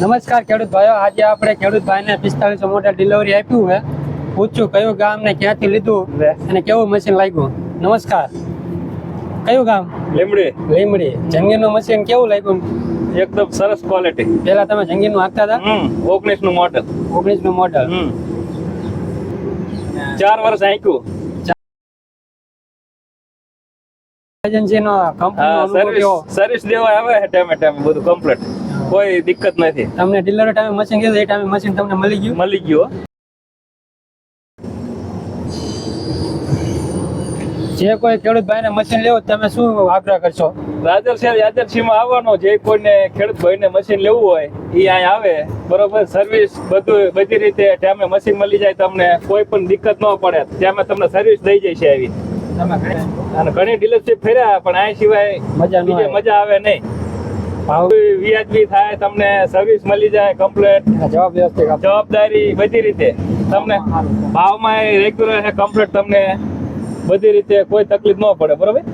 નમસ્કાર ખેડૂત ભાઈઓ આજે આપણે ખેડૂત ભાઈને પિસ્તાલીસો મોડેલ ડિલિવરી આપ્યું છે. પૂછ્યું કયું ગામ ને ક્યાંથી લીધું અને કેવું મશીન લાગ્યું? નમસ્કાર. કયું ગામ? લીમડી લીમડી જંગીરનું મશીન કેવું લાગ્યું? એકદમ સરસ ક્વોલિટી પેલા તમે જંગીરનું હાંકતા હતા? ઓગણીસનું મોડલ ઓગણીસનું મોડેલ ચાર વર્ષ હાંક્યું. એજન્સી નો કંપની સર્વિસ દેવા આવે ટેમે ટાઈમે ટાઈમે બધું કમ્પ્લીટ કોઈ દિક્કત નથી. તમને ડિલિવરી ટાઈમે મશીન કીધું એ ટાઈમે મશીન તમને મળી ગયું? મળી ગયું જે કોઈ ખેડૂત ભાઈને મશીન લેવું તમે શું આગ્રહ કરશો? રાજર શહેર યાદરસી માં આવવાનો જે કોઈને ખેડૂત ભાઈને મશીન લેવું હોય એ અહીંયા આવે. બરોબર સર્વિસ બધું બધી રીતે ટાઈમે મશીન મળી જાય તમને કોઈ પણ દિક્કત ન પડે. ત્યાં તમને સર્વિસ દઈ જાય છે આવી. અને ઘણી ડીલરશીપ ફેર્યા પણ આ સિવાય મજા મજા આવે નહીં. ભાવ. વ્યાજબી થાય તમને સર્વિસ મળી જાય કમ્પ્લેટ જવાબ વ્યવસ્થિત જવાબદારી બધી રીતે. તમને ભાવમાં રેગ્યુલર કમ્પ્લેટ તમને બધી રીતે કોઈ તકલીફ ન પડે બરોબર?